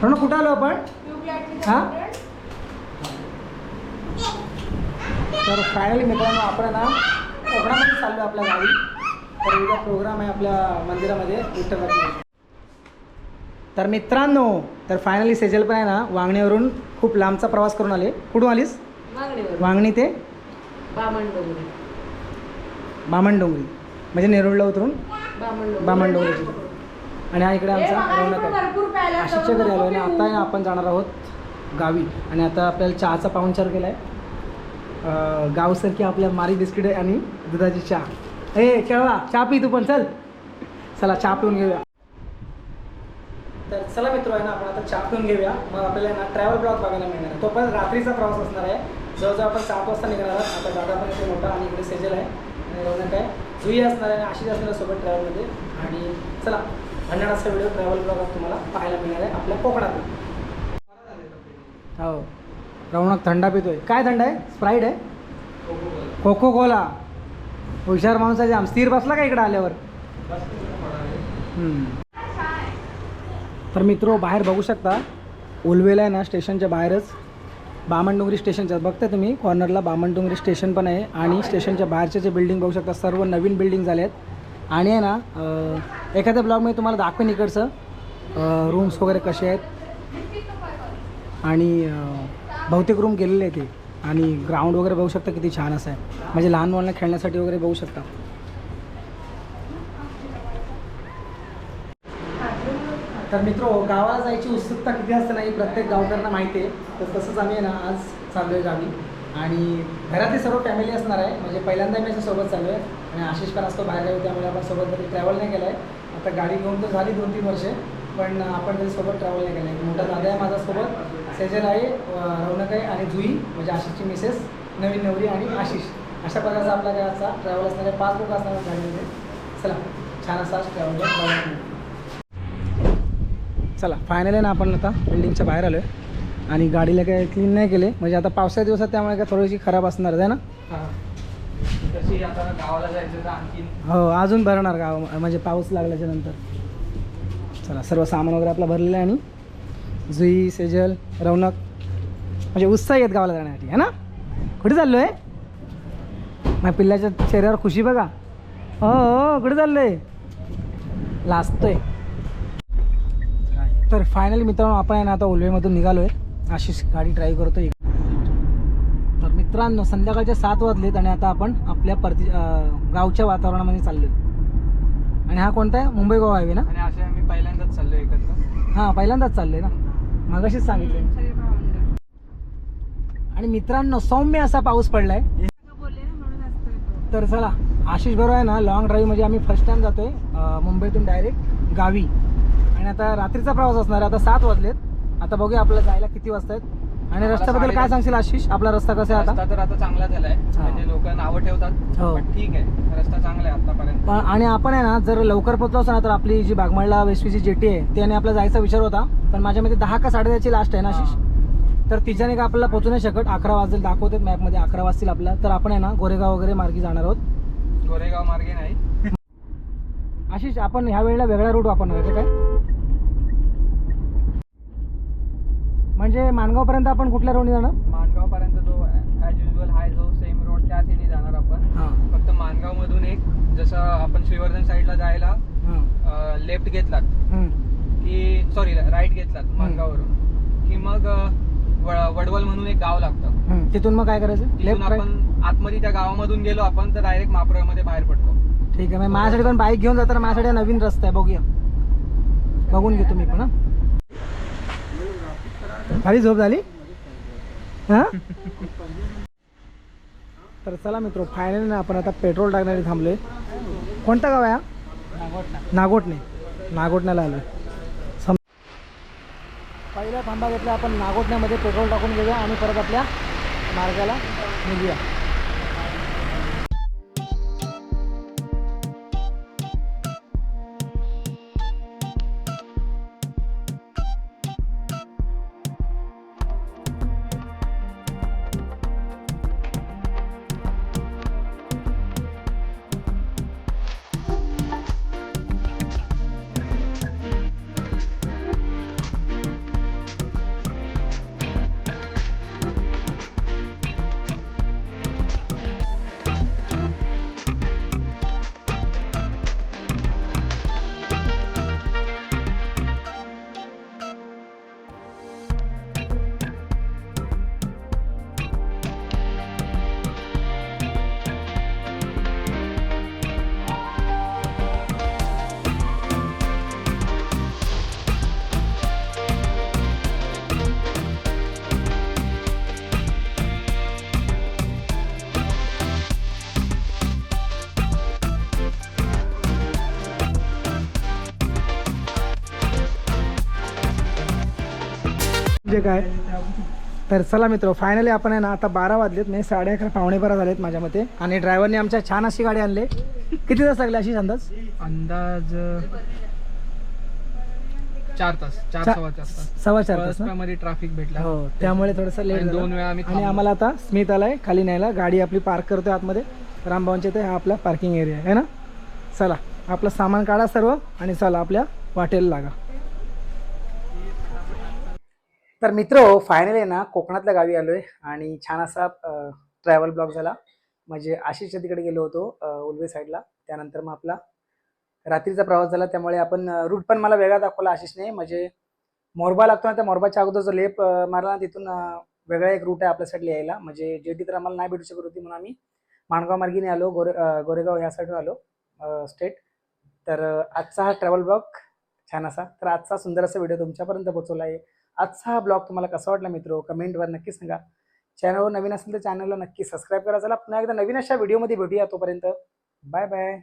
म्हणून कुठं आलो आपण? हा? तर फायनली मित्रांनो आपण ना कोकणामध्ये चाललो आपल्या गावी. तर उद्या प्रोग्राम आहे आपल्या मंदिरामध्ये विठ्ठल. तर मित्रांनो तर फायनली सेजल पण आहे ना वांगणीवरून खूप लांबचा प्रवास करून आले. कुठून आलीस? वांगणी ते? बामण डोंगरी. बामणडोंगरी म्हणजे नेरुळला उतरून? बामण डोंगरी. बामणडोंगरीची आणि हा इकडे आमचा रौनक आहे. आशिषच्या घरी आलो आणि आता आपण जाणार आहोत गावी. आणि आता आपल्याला चहाचा पाहुणचार केला आहे गावसारखी आपल्या मारी बिस्किट आणि दुधाची चहा. ए केळवा चहा पी तू पण चल. चला चहा पिऊन घेऊया. तर चला मित्र आहे ना आपण आता चहा पिऊन घेऊया. मग आपल्याला ना ट्रॅव्हल ब्लॉग बघायला मिळणार आहे. तो पण रात्रीचा प्रवास असणार आहे. जवळजवळ आपण सात वाजता निघणार आहोत. आता दादा पण इथे मोठा आणि इकडे सेजल आहे. आणि रौनक आहे. जुई असणार आहे आणि आशिष असणार आहे सोबत ट्रॅव्हलमध्ये आणि चला. भन्नाडाचा व्हिडिओ ट्रॅव्हल ब्लॉग तुम्हाला पाहायला मिळणार आहे आपल्या कोकणात हो. रवणक थंडा पितोय. काय थंड आहे? स्प्राईट आहे? कोको कोला हुशार माणसाचे आम स्थिर बसला का इकडे आल्यावर? तर मित्रो बाहेर बघू शकता. उलवेला आहे ना स्टेशनच्या बाहेरच. बामणडोंगरी स्टेशनच्या बघता तुम्ही कॉर्नरला बामणडोंगरी स्टेशन पण आहे. आणि स्टेशनच्या बाहेरचे जे बिल्डिंग बघू शकता सर्व नवीन बिल्डिंग झाल्या आहेत आणि आहे ना एखाद्या ब्लॉगमध्ये तुम्हाला दाखवेन इकडचं. रूम्स वगैरे कसे आहेत. आणि बहुतेक रूम गेलेले आहेत ते. आणि ग्राउंड वगैरे बघू शकता किती छान असं आहे. म्हणजे लहान मुलांना खेळण्यासाठी वगैरे बघू शकता. तर मित्र गावाला जायची उत्सुकता किती असते नाही प्रत्येक गावकऱ्यांना माहिती आहे. तर तसंच आम्ही आहे ना आज चाललो आहे गावी. आणि घरातली सर्व फॅमिली असणार आहे. म्हणजे पहिल्यांदा मी याच्यासोबत चाललो आहे आणि आशिष पण असतो बाहेर गावी त्यामुळे आपण सोबत कधी ट्रॅव्हल नाही केलं आहे आता गाडी घेऊन तर झाली दोन तीन वर्षे पण आपण कधी सोबत ट्रॅव्हल नाही केलं आहे मोठा दादा आहे माझ्यासोबत सेजल आहे रौनक आहे आणि जुई म्हणजे आशिषची मिसेस नवीन नवरी आणि आशिष. अशा प्रकारचा आपला काय असा ट्रॅव्हल असणार आहे पाच लोक असणार गाडीमध्ये. चला छान असा ट्रॅव्हल चला फायनली ना आपण आता बिल्डिंगच्या बाहेर आलो आहे आणि गाडीला काय क्लीन नाही केले. म्हणजे आता पावसाच्या दिवसात त्यामुळे काय थोडीशी खराब असणार आहे ना? तशी आता गावाला जायचं तर हो अजून भरणार गाव म्हणजे पाऊस लागल्याच्या नंतर. चला सर्व सामान वगैरे आपलं भरलेलं आहे आणि जुई सेजल रौनक म्हणजे उत्साही आहेत गावाला जाण्यासाठी है ना? कुठे चाललो आहे माझ्या पिल्ल्याच्या चेहऱ्यावर खुशी बघा. हो हो, हो कुठे चाललो आहे लाजतोय. तर फायनली मित्रांनो आपण आहे ना आता ओलवेमधून निघालो आहे अशीच गाडी ड्राईव्ह करतोय. मित्रांनो संध्याकाळचे सात वाजलेत आणि आता आपण आपल्या परती गावच्या वातावरणामध्ये चाललो आहे आणि हा कोणता आहे? मुंबई गोवा हायवे ना? आणि असे आम्ही पहिल्यांदाच चाललो एकत्र. हां पहिल्यांदाच चाललो आहे ना? मगाशीच सांगितलं. आणि मित्रांनो सौम्य असा पाऊस पडलाय. तर चला आशिष बरोबर आहे ना लॉंग ड्राईव्ह म्हणजे आम्ही फर्स्ट टाइम जातोय अं, मुंबईतून डायरेक्ट गावी. आणि आता रात्रीचा प्रवास असणार आहे आता सात वाजलेत. आता बघूया आपल्याला जायला किती वाजता आहेत आणि रस्त्याबद्दल काय सांगशील आशिष? आपला रस्ता कसा आहे रस्ता आता तर आता चांगला झालाय. म्हणजे लोक नावं ठेवतात. हो. पण ठीक आहे. रस्ता चांगला आहे आतापर्यंत. पण आणि आपण आहे ना जर लवकर पोहोचलो असतो ना तर आपली जी बागमाळला वेस्टवीची जेटी आहे त्याने आपला जायचा विचार होता. पण माझ्या मध्ये दहा का साडेदहाची लास्ट आहे ना आशिष? तर तिच्याने का आपल्याला पोहोचू नाही शकत. अकरा वाजेल दाखवतात मॅपमध्ये अकरा वाजतील आपला तर आपण आहे ना गोरेगाव वगैरे मार्गी जाणार आहोत. गोरेगाव मार्गे नाही. आशिष आपण ह्या वेळेला वेगळा रूट वापरणार आहे काय म्हणजे माणगावपर्यंत आपण कुठल्या रोडने जाणार? मानगाव पर्यंत जो ऍज युजल हाय जो सेम रोड त्याच याने जाणार आपण. हां. फक्त मानगाव मधून एक जसं आपण श्रीवर्धन साईडला जायला हां. लेफ्ट घेतलात. की सॉरी राईट घेतलात मानगाववरून. की मग वडवल म्हणून एक गाव लागतं. तिथून मग काय करायचं? लेफ्ट आपण आतमध्ये त्या गावामधून गेलो आपण तर डायरेक्ट मापुरामध्ये बाहेर पडतो. ठीक आहे मग माझ्यासाठी पण बाईक घेऊन जाताना माझ्यासाठी नवीन रस्ता आहे. बघूया. बघून घेतो मी पण खाली झोप झाली? हा? तर चला मित्र फायनली ना आपण आता पेट्रोल टाकण्यासाठी थांबलोय. कोणतं गाव आहे हा? नागोटणे. नागोटण्याला आलो सम पहिला थांबा घेतला आपण नागोटण्यामध्ये. पेट्रोल टाकून घेऊया आणि परत आपल्या मार्गाला निघूया. जे काय? तर चला मित्र फायनली आपण आहे ना आता बारा वाजलेत म्हणजे साडे अकरा पावणे बारा झालेत माझ्या मते. आणि ड्रायव्हरने आमच्या छान अशी गाडी आणली. किती तास लागले अशी अंदाज? अंदाज चार तास चार सव्वा चार तास. सव्वा चार तास ना? मध्ये ट्रॅफिक भेटला. हो त्यामुळे थोडंसं लेट आणि दोन वेळा आम्ही आणि थांबलो. आम्हाला आता स्मित आलाय खाली न्यायला. गाडी आपली पार्क करतोय आतमध्ये. रामभावांच्या इथे हा आपला पार्किंग एरिया आहे ना? चला आपलं सामान काढा सर्व आणि चला आपल्या वाटेला लागा. तर मित्र फायनली ना कोकणातल्या गावी आलोय आणि छान असा ट्रॅव्हल ब्लॉग झाला. म्हणजे आशिषच्या तिकडे गेलो होतो उलवे साईडला त्यानंतर मग आपला रात्रीचा प्रवास झाला. त्यामुळे आपण रूट पण मला वेगळा दाखवला आशिषने. म्हणजे मोरबा लागतो ना त्या मोरबाच्या अगोदर जो लेप मारला ना तिथून वेगळा एक रूट आहे आपल्यासाठी यायला. म्हणजे जेटी तर आम्हाला नाही भेटू शकत होती म्हणून आम्ही माणगाव मार्गीने आलो गोरे गोरेगाव या साईडवर आलो स्टेट तर आजचा हा ट्रॅव्हल ब्लॉग छान असा. तर आजचा सुंदर असा व्हिडिओ तुमच्यापर्यंत पोहोचवला आहे. आजचा हा ब्लॉग तुम्हाला कसा वाटला मित्र? कमेंटवर नक्की सांगा. चॅनलवर नवीन असेल तर चॅनलला नक्की सबस्क्राईब करा. चला पुन्हा एकदा नवीन अशा व्हिडिओमध्ये भेटूया तोपर्यंत. Bye bye